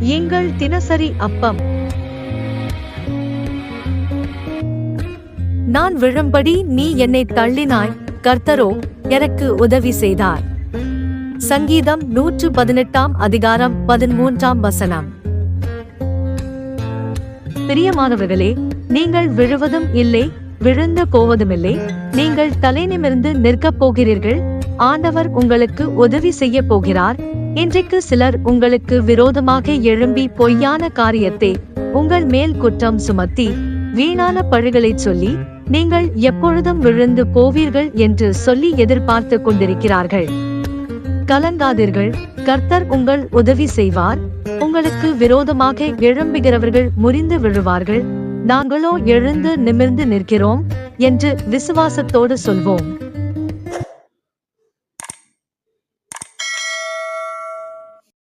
எங்கள் தினசரி அப்பம். நான் விழும்படி நீ என்னை தள்ளினாய் கர்த்தரோ எனக்கு உதவி செய்தார். சங்கீதம் நூற்று பதினெட்டாம் அதிகாரம் பதிமூன்றாம் வசனம். பிரியமானவர்களே நீங்கள் விழுவதும் இல்லை விழுந்து போவதுமில்லை நீங்கள் தலை நிமிர்ந்து நிற்கப் போகிறீர்கள் ஆண்டவர் உங்களுக்கு உதவி செய்ய போகிறார் இன்றைக்கு சிலர் உங்களுக்கு விரோதமாக எழும்பி பொய்யான காரியத்தை உங்கள் மேல் குற்றம் சுமத்தி வீணான பழுகளை சொல்லி நீங்கள் எப்பொழுதும் விழுந்து போவீர்கள் என்று சொல்லி எதிர்பார்த்து கொண்டிருக்கிறார்கள். கலங்காதீர்கள். கர்த்தர் உங்கள் உதவி செய்வார். உங்களுக்கு விரோதமாக எழும்புகிறவர்கள் முறிந்து விழுவார்கள். நாங்களோ எழுந்து நிமிர்ந்து நிற்கிறோம் என்று விசுவாசத்தோடு சொல்வோம்.